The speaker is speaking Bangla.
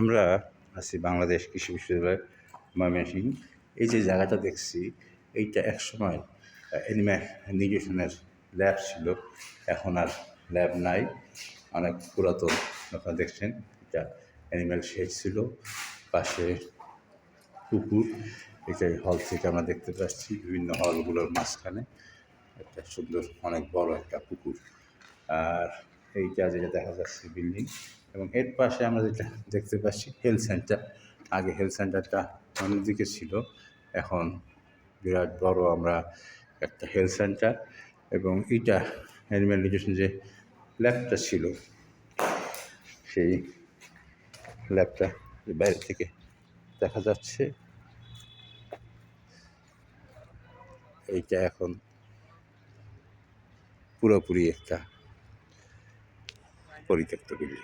আমরা আছি বাংলাদেশ কৃষি বিশ্ববিদ্যালয় ময়মনসিংহ। এই যে জায়গাটা দেখছি, এইটা একসময় এনিম্যাল নিউট্রিশনের ল্যাব ছিল। এখন আর ল্যাব নাই। অনেক পুরাতন, আপনারা দেখছেন। এটা অ্যানিম্যাল শেড ছিল। পাশে পুকুর। এটা হল থেকে আমরা দেখতে পাচ্ছি বিভিন্ন হলগুলোর মাঝখানে। একটা সুন্দর, অনেক বড় একটা পুকুর। আর এইটা যেটা দেখা যাচ্ছে, বিল্ডিং। এবং এর পাশে আমরা যেটা দেখতে পাচ্ছি হেলথ সেন্টার আগে হেলথ সেন্টারটা অন্যদিকে ছিল, এখন বিরাট বড় আমরা একটা হেলথ সেন্টার এবং এটা অ্যানিম্যাল নিউট্রিশন যে ল্যাবটা ছিল, সেই ল্যাবটা বাইরে থেকে দেখা যাচ্ছে। এইটা এখন পুরোপুরি একটা পরিত্যক্ত বিল্ডিং